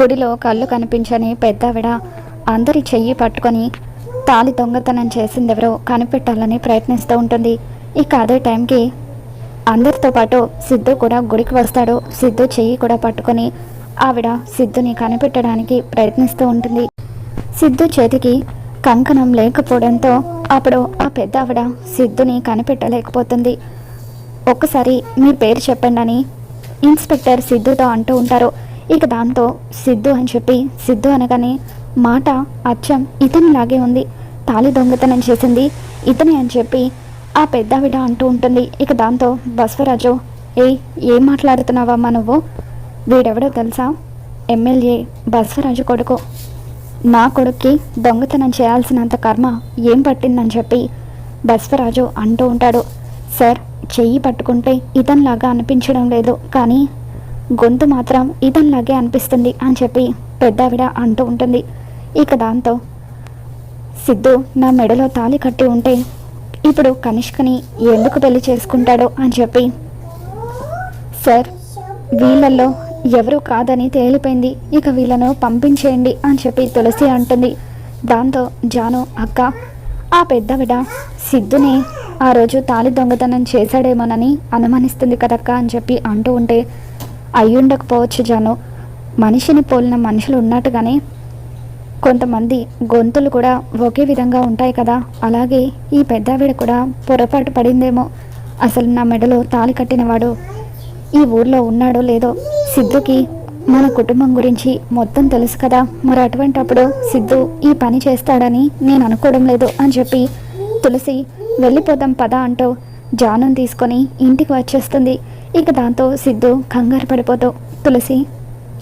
గుడిలో కళ్ళు కనిపించని పెద్దావిడ అందరి చెయ్యి పట్టుకొని తాలి దొంగతనం చేసిందెవరో కనిపెట్టాలని ప్రయత్నిస్తూ ఉంటుంది. ఇక అదే టైంకి అందరితో పాటు సిద్ధు కూడా గుడికి వస్తాడు. సిద్ధు చెయ్యి కూడా పట్టుకొని ఆవిడ సిద్ధుని కనిపెట్టడానికి ప్రయత్నిస్తూ ఉంటుంది. సిద్ధు చేతికి కంకణం లేకపోవడంతో అప్పుడు ఆ పెద్ద ఆవిడ సిద్ధుని కనిపెట్టలేకపోతుంది. ఒక్కసారి మీ పేరు చెప్పండి అని ఇన్స్పెక్టర్ సిద్ధుతో అంటూ ఉంటారు. ఇక దాంతో సిద్ధు అని చెప్పి సిద్ధు అనగానే మాట అచ్చం ఇతనిలాగే ఉంది. తాళి దొంగతనం చేసింది ఇతనే అని చెప్పి ఆ పెద్దావిడ అంటూ ఉంటుంది. ఇక దాంతో బసవరాజు ఏ ఏం మాట్లాడుతున్నావమ్మా నువ్వు? వీడెవడో తెలుసా? ఎమ్మెల్యే బస్వరాజు కొడుకు. నా కొడుక్కి దొంగతనం చేయాల్సినంత కర్మ ఏం పట్టిందని చెప్పి బసవరాజు అంటూ ఉంటాడు. సార్ చెయ్యి పట్టుకుంటే ఇతనిలాగా అనిపించడం లేదు. కానీ గొంతు మాత్రం ఇతనిలాగే అనిపిస్తుంది అని చెప్పి పెద్దావిడ అంటూ ఉంటుంది. ఇక దాంతో సిద్ధు నా మెడలో తాళి కట్టి ఉంటే ఇప్పుడు కనిష్కని ఎందుకు పెళ్ళి చేసుకుంటాడో అని చెప్పి సార్ వీళ్ళల్లో ఎవరు కాదని తేలిపోయింది. ఇక వీళ్ళను పంపించేయండి అని చెప్పి తులసి అంటుంది. దాంతో జాను అక్క ఆ పెద్దవిడ సిద్ధుని ఆ రోజు తాళి దొంగతనం చేశాడేమోనని అనుమానిస్తుంది కదక్క అని చెప్పి అంటూ ఉంటే అయ్యుండకపోవచ్చు జాను. మనిషిని పోలిన మనుషులు ఉన్నట్టుగానే కొంతమంది గొంతులు కూడా ఒకే విధంగా ఉంటాయి కదా. అలాగే ఈ పెద్దావిడ కూడా పొరపాటు పడిందేమో. అసలు నా మెడలో తాళి కట్టినవాడు ఈ ఊర్లో ఉన్నాడో లేదో సిద్ధుకి మన కుటుంబం గురించి మొత్తం తెలుసు కదా. మరి అటువంటప్పుడు సిద్ధు ఈ పని చేస్తాడని నేను అనుకోవడం లేదు అని చెప్పి తులసి వెళ్ళిపోదాం పద అంటూ జానం తీసుకొని ఇంటికి వచ్చేస్తుంది. ఇక దాంతో సిద్ధు కంగారు పడిపోతూ తులసి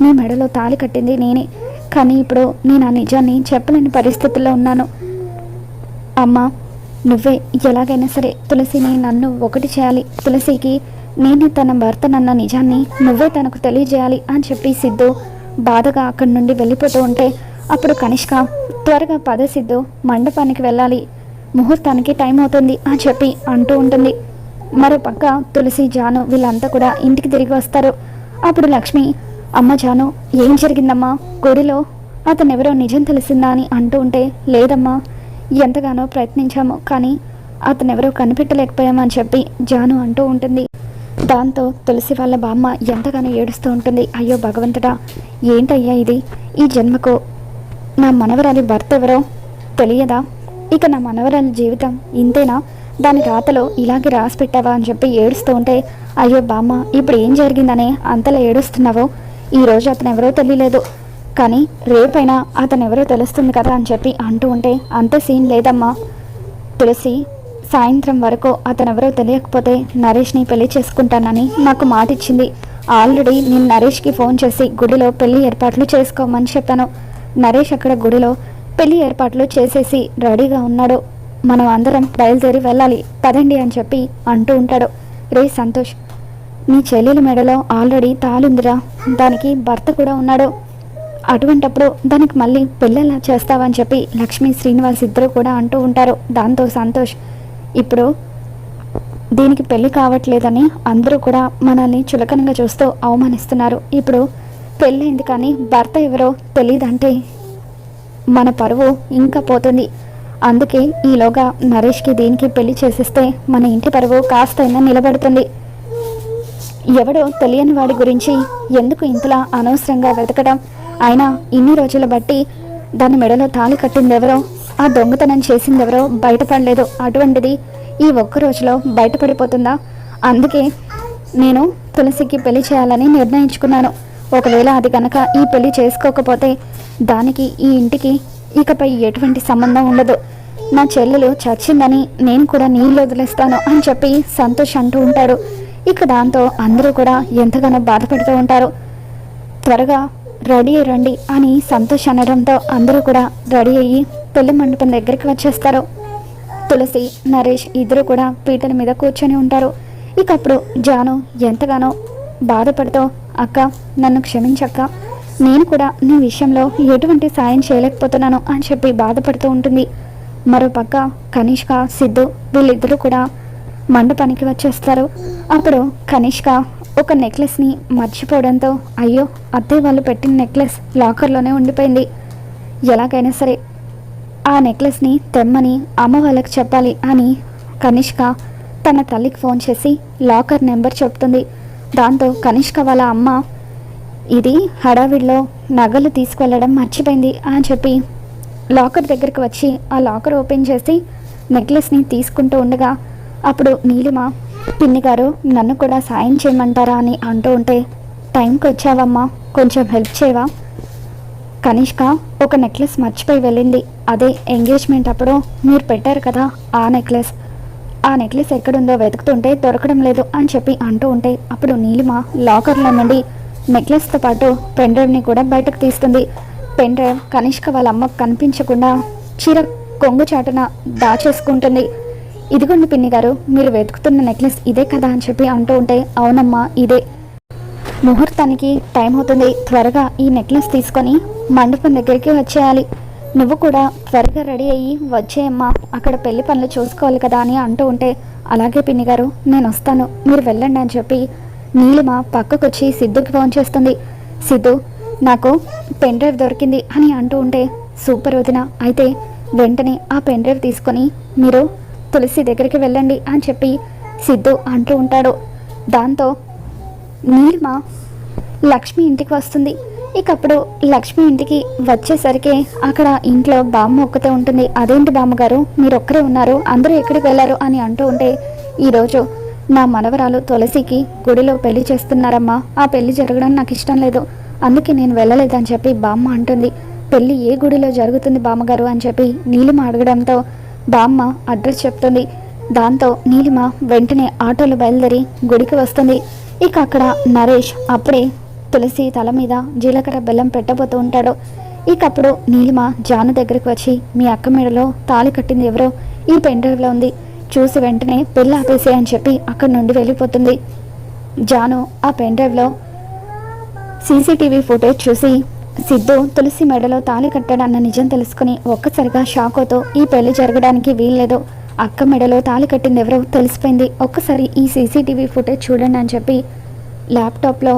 నీ మెడలో తాళి కట్టింది నేనే. కానీ ఇప్పుడు నేను ఆ నిజాన్ని చెప్పలేని పరిస్థితుల్లో ఉన్నాను. అమ్మా నువ్వే ఎలాగైనా సరే తులసిని నన్ను ఒకటి చేయాలి. తులసికి నేను తన భర్తనన్న నిజాన్ని నువ్వే తనకు తెలియజేయాలి అని చెప్పి సిద్ధు బాధగా అక్కడి నుండి వెళ్ళిపోతూ ఉంటే అప్పుడు కనిష్క త్వరగా పద సిద్ధు మండపానికి వెళ్ళాలి. ముహూర్తానికి టైం అవుతుంది అని చెప్పి అంటూ ఉంటుంది. మరో పక్క తులసి జాను వీళ్ళంతా కూడా ఇంటికి తిరిగి వస్తారు. అప్పుడు లక్ష్మి అమ్మ జాను ఏం జరిగిందమ్మా? గుడిలో అతను ఎవరో నిజం తెలిసిందా? అని అంటూ ఉంటే లేదమ్మా ఎంతగానో ప్రయత్నించాము కానీ అతను ఎవరో కనిపెట్టలేకపోయామని చెప్పి జాను అంటూ ఉంటుంది. దాంతో తులసి వాళ్ళ బామ్మ ఎంతగానో ఏడుస్తూ ఉంటుంది. అయ్యో భగవంతుడా ఏంటయ్యా ఇది? ఈ జన్మకు నా మనవరాలి భర్త ఎవరో తెలియదా? ఇక నా మనవరాలి జీవితం ఇంతేనా? దాని రాతలో ఇలాగే రాసి పెట్టావా అని చెప్పి ఏడుస్తూ ఉంటే అయ్యో బామ్మ ఇప్పుడు ఏం జరిగిందనే అంతలా ఏడుస్తున్నావో? ఈ రోజు అతను ఎవరో తెలియలేదు. కానీ రేపైనా అతను ఎవరో తెలుస్తుంది కదా అని చెప్పి అంటూ ఉంటే అంత సీన్ లేదమ్మా. తులసి సాయంత్రం వరకు అతను ఎవరో తెలియకపోతే నరేష్ని పెళ్ళి చేసుకుంటానని నాకు మాట ఇచ్చింది ఆల్రెడీ నేను నరేష్కి ఫోన్ చేసి గుడిలో పెళ్ళి ఏర్పాట్లు చేసుకోమని చెప్పాను. నరేష్ అక్కడ గుడిలో పెళ్ళి ఏర్పాట్లు చేసేసి రెడీగా ఉన్నాడు. మనం అందరం బయలుదేరి వెళ్ళాలి పదండి అని చెప్పి అంటూ ఉంటాడు. రే సంతోష్ నీ చెల్లెల మెడలో ఆల్రెడీ తాలుందిరా దానికి భర్త కూడా ఉన్నాడు. అటువంటప్పుడు దానికి మళ్ళీ పెళ్ళెలా చేస్తావని చెప్పి లక్ష్మీ శ్రీనివాస్ ఇద్దరు కూడా అంటూ ఉంటారు. దాంతో సంతోష్ ఇప్పుడు దీనికి పెళ్ళి కావట్లేదని అందరూ కూడా మనల్ని చులకనగా చూస్తూ అవమానిస్తున్నారు. ఇప్పుడు పెళ్ళైంది కానీ భర్త ఎవరో తెలియదంటే మన పరువు ఇంకా పోతుంది. అందుకే ఈలోగా నరేష్కి దీనికి పెళ్ళి చేసిస్తే మన ఇంటి పరువు కాస్తైనా నిలబడుతుంది. ఎవడో తెలియని వాడి గురించి ఎందుకు ఇంతలా అనవసరంగా వెతకడం? అయినా ఇన్ని రోజుల బట్టి దాని మెడలో తాళి కట్టిందెవరో ఆ దొంగతనం చేసిందెవరో బయటపడలేదు. అటువంటిది ఈ ఒక్క రోజులో బయటపడిపోతుందా? అందుకే నేను తులసికి పెళ్ళి చేయాలని నిర్ణయించుకున్నాను. ఒకవేళ అది కనుక ఈ పెళ్ళి చేసుకోకపోతే దానికి ఈ ఇంటికి ఇకపై ఎటువంటి సంబంధం ఉండదు. నా చెల్లెలు చచ్చిందని నేను కూడా నీళ్ళు వదిలేస్తాను అని చెప్పి సంతోష్ అంటూ ఉంటాడు. ఇక దాంతో అందరూ కూడా ఎంతగానో బాధపడుతూ ఉంటారు. త్వరగా రెడీ అయ్యి రండి అని సంతోష్ అనడంతో అందరూ కూడా రెడీ అయ్యి పెళ్ళి మండపం దగ్గరికి వచ్చేస్తారు. తులసి నరేష్ ఇద్దరు కూడా పీటల మీద కూర్చొని ఉంటారు. ఇకప్పుడు జాను ఎంతగానో బాధపడుతూ అక్క నన్ను క్షమించక్క నేను కూడా నీ విషయంలో ఎటువంటి సాయం చేయలేకపోతున్నాను అని చెప్పి బాధపడుతూ ఉంటుంది. మరోపక్క కనిష్క సిద్ధు వీళ్ళిద్దరూ కూడా మండపానికి వచ్చేస్తారు. అప్పుడు కనిష్క ఒక నెక్లెస్ని మర్చిపోవడంతో అయ్యో అత్తయ్య వాళ్ళు పెట్టిన నెక్లెస్ లాకర్లోనే ఉండిపోయింది. ఎలాగైనా సరే ఆ నెక్లెస్ని తెమ్మని అమ్మ వాళ్ళకి చెప్పాలి అని కనిష్క తన తల్లికి ఫోన్ చేసి లాకర్ నెంబర్ చెప్తుంది. దాంతో కనిష్క వాళ్ళ అమ్మ ఇది హడావిడిలో నగలు తీసుకువెళ్ళడం మర్చిపోయింది అని చెప్పి లాకర్ దగ్గరికి వచ్చి ఆ లాకర్ ఓపెన్ చేసి నెక్లెస్ని తీసుకుంటూ ఉండగా అప్పుడు నీలిమ పిన్ని గారు నన్ను కూడా సాయం చేయమంటారా? అని అంటూ ఉంటే టైంకి వచ్చావమ్మా కొంచెం హెల్ప్ చేయవా? కనిష్క ఒక నెక్లెస్ మర్చిపోయి వెళ్ళింది. అదే ఎంగేజ్మెంట్ అప్పుడు మీరు పెట్టారు కదా ఆ నెక్లెస్. ఆ నెక్లెస్ ఎక్కడుందో వెతుకుతుంటే దొరకడం లేదు అని చెప్పి అంటూ ఉంటే అప్పుడు నీలిమ లాకర్లో నుండి నెక్లెస్తో పాటు పెన్ డ్రైవ్ని కూడా బయటకు తీస్తుంది. పెన్ డ్రైవ్ కనిష్క వాళ్ళ అమ్మకు కనిపించకుండా చీర కొంగు చాటున దాచేసుకుంటుంది. ఇదిగోండి పిన్ని గారు మీరు వెతుకుతున్న నెక్లెస్ ఇదే కదా అని చెప్పి అంటూ ఉంటే అవునమ్మా ఇదే. ముహూర్తానికి టైం అవుతుంది. త్వరగా ఈ నెక్లెస్ తీసుకొని మండపం దగ్గరికి వచ్చేయాలి. నువ్వు కూడా త్వరగా రెడీ అయ్యి వచ్చేయమ్మా. అక్కడ పెళ్ళి పనులు చూసుకోవాలి కదా అని అంటూ ఉంటే అలాగే పిన్ని గారు నేను వస్తాను. మీరు వెళ్ళండి అని చెప్పి నీలిమ పక్కకొచ్చి సిద్ధుకి ఫోన్ చేస్తుంది. సిద్ధు నాకు పెన్ డ్రైవ్ దొరికింది అని అంటూ ఉంటే సూపర్ వదిన అయితే వెంటనే ఆ పెన్ డ్రైవ్ తీసుకొని మీరు తులసి దగ్గరికి వెళ్ళండి అని చెప్పి సిద్ధు అంటూ ఉంటాడు. దాంతో నీలిమ లక్ష్మి ఇంటికి వస్తుంది. ఇక అప్పుడు లక్ష్మి ఇంటికి వచ్చేసరికి అక్కడ ఇంట్లో బామ్మ ఒక్కతే ఉంటుంది. అదేంటి బామ్మగారు మీరు ఒక్కరే ఉన్నారు అందరూ ఎక్కడికి వెళ్ళారు అని అంటూ ఉంటే ఈరోజు నా మనవరాలు తులసికి గుడిలో పెళ్ళి చేస్తున్నారమ్మా. ఆ పెళ్ళి జరగడం నాకు ఇష్టం లేదు. అందుకే నేను వెళ్ళలేదని చెప్పి బామ్మ అంటుంది. పెళ్ళి ఏ గుడిలో జరుగుతుంది బామ్మగారు అని చెప్పి నీలిమ అడగడంతో బామ్మ అడ్రస్ చెప్తుంది. దాంతో నీలిమ వెంటనే ఆటోలో బయలుదేరి గుడికి వస్తుంది. ఇక అక్కడ నరేష్ అప్పుడే తులసి తల మీద జీలకర్ర బెల్లం పెట్టబోతూ ఉంటాడు. ఇక అప్పుడు నీలిమ జాను దగ్గరికి వచ్చి మీ అక్క మెడలో తాళి కట్టింది ఎవరో? ఈ పెన్ ఉంది. చూసి వెంటనే పెళ్ళి ఆపేసే అని చెప్పి అక్కడి నుండి వెళ్ళిపోతుంది. జాను ఆ పెన్ డ్రైవ్లో సీసీటీవీ ఫుటేజ్ చూసి సిద్ధు తులసి మెడలో తాళి కట్టాడన్న నిజం తెలుసుకుని ఒక్కసారిగా షాక్ ఈ పెళ్ళి జరగడానికి వీల్లేదు. అక్క మెడలో తాళి కట్టింది ఎవరో తెలిసిపోయింది. ఒక్కసారి ఈ సీసీటీవీ ఫుటేజ్ చూడండి అని చెప్పి ల్యాప్టాప్లో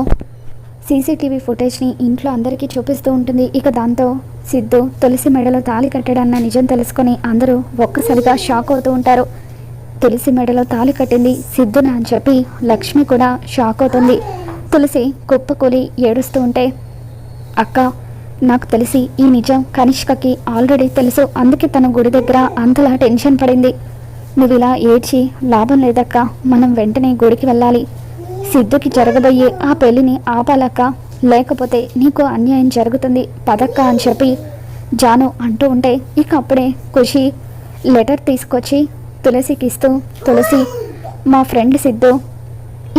సీసీటీవీ ఫుటేజ్ని ఇంట్లో అందరికీ చూపిస్తూ ఉంటుంది. ఇక దాంతో సిద్ధు తులసి మెడలో తాళి కట్టాడన్న నిజం తెలుసుకొని అందరూ ఒక్కసారిగా షాక్ అవుతూ ఉంటారు. తులసి మెడలో తాళి కట్టింది సిద్ధున అని చెప్పి లక్ష్మి కూడా షాక్ అవుతుంది. తులసి కుప్పకూలి ఏడుస్తూ ఉంటే అక్క నాకు తెలిసి ఈ నిజం కనిష్కకి ఆల్రెడీ తెలుసు. అందుకే తన గుడి దగ్గర అంతలా టెన్షన్ పడింది. నువ్వు ఇలా ఏడ్చి లాభం లేదక్క. మనం వెంటనే గుడికి వెళ్ళాలి. సిద్ధుకి జరగబోయే ఆ పెళ్ళిని ఆపాలక్క. లేకపోతే నీకు అన్యాయం జరుగుతుంది. పదక్క అని చెప్పి జాను అంటూ ఉంటే ఇక అప్పుడే ఖుషి లెటర్ తీసుకొచ్చి తులసికి ఇస్తూ తులసి మా ఫ్రెండ్ సిద్ధు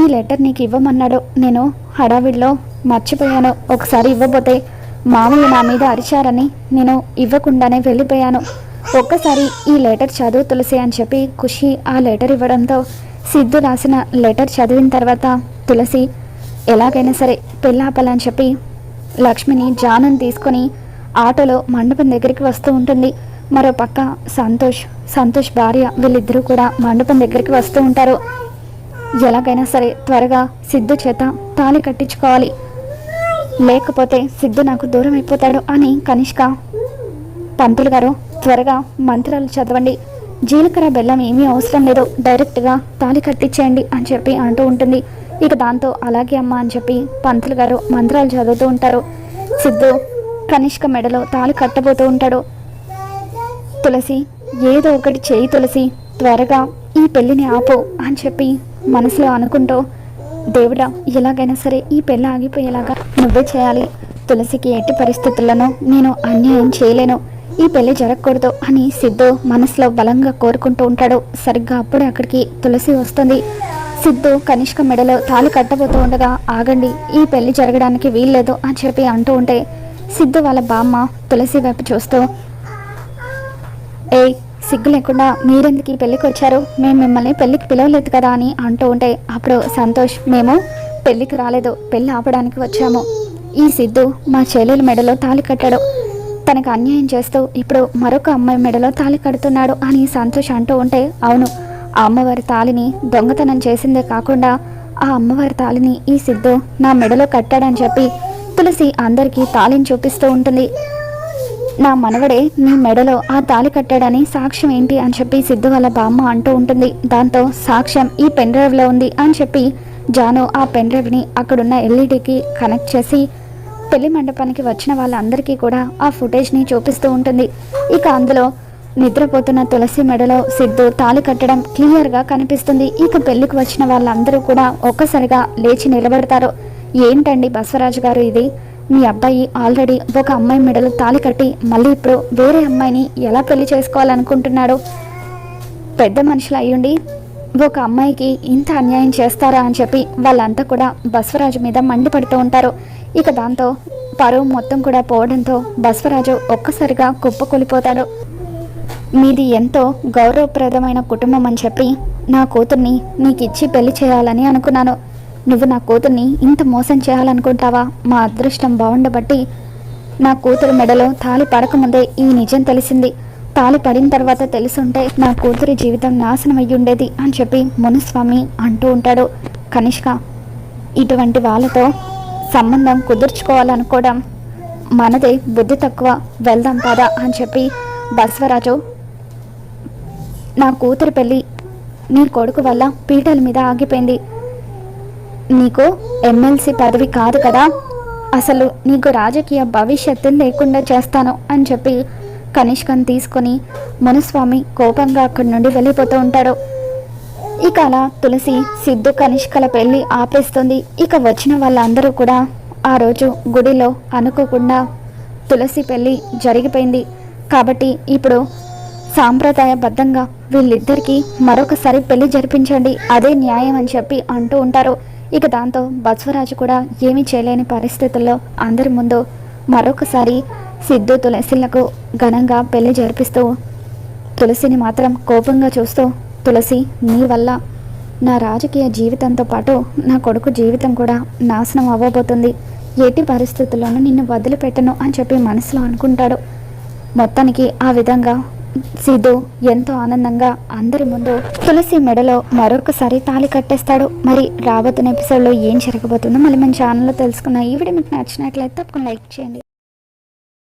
ఈ లెటర్ నీకు ఇవ్వమన్నాడు. నేను హడావిడిలో మర్చిపోయాను. ఒకసారి ఇవ్వబోతే మామయ్య నా మీద అరిచారని నేను ఇవ్వకుండానే వెళ్ళిపోయాను. ఒక్కసారి ఈ లెటర్ చదువు తులసి అని చెప్పి ఖుషి ఆ లెటర్ ఇవ్వడంతో సిద్ధు రాసిన లెటర్ చదివిన తర్వాత తులసి ఎలాగైనా సరే పెళ్ళాపాలని చెప్పి లక్ష్మిని జానం తీసుకొని ఆటోలో మండపం దగ్గరికి వస్తూ ఉంటుంది. మరో పక్క సంతోష్ సంతోష్ భార్య వీళ్ళిద్దరూ కూడా మండపం దగ్గరికి వస్తూ ఉంటారు. ఎలాగైనా సరే త్వరగా సిద్ధు చేత తాళి కట్టించుకోవాలి. లేకపోతే సిద్ధు నాకు దూరం అయిపోతాడు అని కనిష్క పంతులు గారు త్వరగా మంత్రాలు చదవండి. జీలకర్ర బెల్లం ఏమీ అవసరం లేదు డైరెక్ట్గా తాళి కట్టించేయండి అని చెప్పి అంటూ ఉంటుంది. ఇక దాంతో అలాగే అమ్మ అని చెప్పి పంతులు గారు మంత్రాలు చదువుతూ ఉంటారు. సిద్ధు కనిష్క మెడలో తాళి కట్టబోతూ ఉంటాడు. తులసి ఏదో ఒకటి చేయి తులసి త్వరగా ఈ పెళ్ళిని ఆపు అని చెప్పి మనసులో అనుకుంటూ దేవుడా ఎలాగైనా సరే ఈ పెళ్ళి ఆగిపోయేలాగా నువ్వే చేయాలి. తులసికి ఎట్టి పరిస్థితుల్లోనూ నేను అన్యాయం చేయలేను. ఈ పెళ్ళి జరగకూడదు అని సిద్ధు మనసులో బలంగా కోరుకుంటూ ఉంటాడు. సరిగ్గా అప్పుడే అక్కడికి తులసి వస్తుంది. సిద్ధు కనిష్క మెడలో తాళి కట్టబోతూ ఉండగా ఆగండి ఈ పెళ్ళి జరగడానికి వీల్లేదు అని చెప్పి అంటూ ఉంటే సిద్ధు వాళ్ళ బామ్మ తులసి వైపు చూస్తూ ఏ సిగ్గు లేకుండా మీరెందుకు పెళ్ళికి వచ్చారు? మేము మిమ్మల్ని పెళ్ళికి పిలవలేదు కదా అని అంటూ ఉంటే అప్పుడు సంతోష్ మేము పెళ్ళికి రాలేదు పెళ్ళి ఆపడానికి వచ్చాము. ఈ సిద్ధు మా చెల్లెల మెడలో తాళి కట్టాడు. తనకు అన్యాయం చేస్తూ ఇప్పుడు మరొక అమ్మాయి మెడలో తాళి కడుతున్నాడు అని సంతోష్ అంటూ ఉంటే అవును ఆ అమ్మవారి తాళిని దొంగతనం చేసిందే కాకుండా ఆ అమ్మవారి తాళిని ఈ సిద్ధు నా మెడలో కట్టాడని చెప్పి తులసి అందరికీ తాళిని చూపిస్తూ ఉంటుంది. నా మనవడే నీ మెడలో ఆ తాళి కట్టాడని సాక్ష్యం ఏంటి అని చెప్పి సిద్ధు వాళ్ళ బామ్మ అంటూ ఉంటుంది. దాంతో సాక్ష్యం ఈ పెన్ డ్రైవ్లో ఉంది అని చెప్పి జాను ఆ పెన్ డ్రైవ్ని అక్కడున్న ఎల్ఈడికి కనెక్ట్ చేసి పెళ్ళి మండపానికి వచ్చిన వాళ్ళందరికీ కూడా ఆ ఫుటేజ్ని చూపిస్తూ ఉంటుంది. ఇక అందులో నిద్రపోతున్న తులసి మెడలో సిద్ధు తాళి కట్టడం క్లియర్గా కనిపిస్తుంది. ఇక పెళ్ళికి వచ్చిన వాళ్ళందరూ కూడా ఒక్కసారిగా లేచి నిలబడతారు. ఏంటండి బసవరాజు గారు ఇది? మీ అబ్బాయి ఆల్రెడీ ఒక అమ్మాయి మెడలు తాళి కట్టి మళ్ళీ ఇప్పుడు వేరే అమ్మాయిని ఎలా పెళ్ళి చేసుకోవాలనుకుంటున్నాడు? పెద్ద మనుషులు అయ్యుండి ఒక అమ్మాయికి ఇంత అన్యాయం చేస్తారా అని చెప్పి వాళ్ళంతా కూడా బస్వరాజు మీద మండిపడుతూ ఉంటారు. ఇక దాంతో పరువు మొత్తం కూడా పోవడంతో బస్వరాజు ఒక్కసారిగా కుప్పకూలిపోతాడు మీది ఎంతో గౌరవప్రదమైన కుటుంబం అని చెప్పి నా కూతుర్ని నీకు ఇచ్చి పెళ్ళి చేయాలని అనుకున్నాను. నువ్వు నా కూతుర్ని ఇంత మోసం చేయాలనుకుంటావా? మా అదృష్టం బాగుండబట్టి నా కూతురు మెడలో తాళి పడకముందే ఈ నిజం తెలిసింది. తాళి పడిన తర్వాత తెలుసుంటే నా కూతురి జీవితం నాశనం అయ్యి ఉండేది అని చెప్పి మునుస్వామి అంటూ ఉంటాడు. కనిష్క ఇటువంటి వాళ్ళతో సంబంధం కుదుర్చుకోవాలనుకోవడం మనదే బుద్ధి తక్కువ. వెళ్దాం పదా అని చెప్పి బసవరాజు నా కూతురు పెళ్ళి నీ కొడుకు వల్ల పీటల మీద ఆగిపోయింది. నీకు ఎమ్మెల్సీ పదవి కాదు కదా. అసలు నీకు రాజకీయ భవిష్యత్తు లేకుండా చేస్తాను అని చెప్పి కనిష్కని తీసుకొని మునుస్వామి కోపంగా అక్కడి నుండి వెళ్ళిపోతూ ఉంటాడు. ఇక అలా తులసి సిద్ధు కనిష్కల పెళ్ళి ఆపేస్తుంది. ఇక వచ్చిన వాళ్ళందరూ కూడా ఆ రోజు గుడిలో అనుకోకుండా తులసి పెళ్ళి జరిగిపోయింది. కాబట్టి ఇప్పుడు సాంప్రదాయబద్ధంగా వీళ్ళిద్దరికీ మరొకసారి పెళ్ళి జరిపించండి. అదే న్యాయం అని చెప్పి అంటూ ఉంటారు. ఇక దాంతో బస్వరాజు కూడా ఏమీ చేయలేని పరిస్థితుల్లో అందరి ముందు మరొకసారి సిద్ధు తులసిలకు ఘనంగా పెళ్ళి జరిపిస్తూ తులసిని మాత్రం కోపంగా చూస్తూ తులసి నీ వల్ల నా రాజకీయ జీవితంతో పాటు నా కొడుకు జీవితం కూడా నాశనం అవ్వబోతుంది. ఎట్టి పరిస్థితుల్లోనూ నిన్ను వదిలిపెట్టను అని చెప్పి మనసులో అనుకుంటాడు. మొత్తానికి ఆ విధంగా సిద్ధు ఎంతో ఆనందంగా అందరి ముందు తులసి మెడలో మరొకసారి తాళి కట్టేస్తాడు. మరి రాబోతున్న ఎపిసోడ్లో ఏం జరగబోతుందో మళ్ళీ మన ఛానల్లో తెలుసుకున్న ఈ వీడియో మీకు నచ్చినట్లయితే తప్పకుండా లైక్ చేయండి.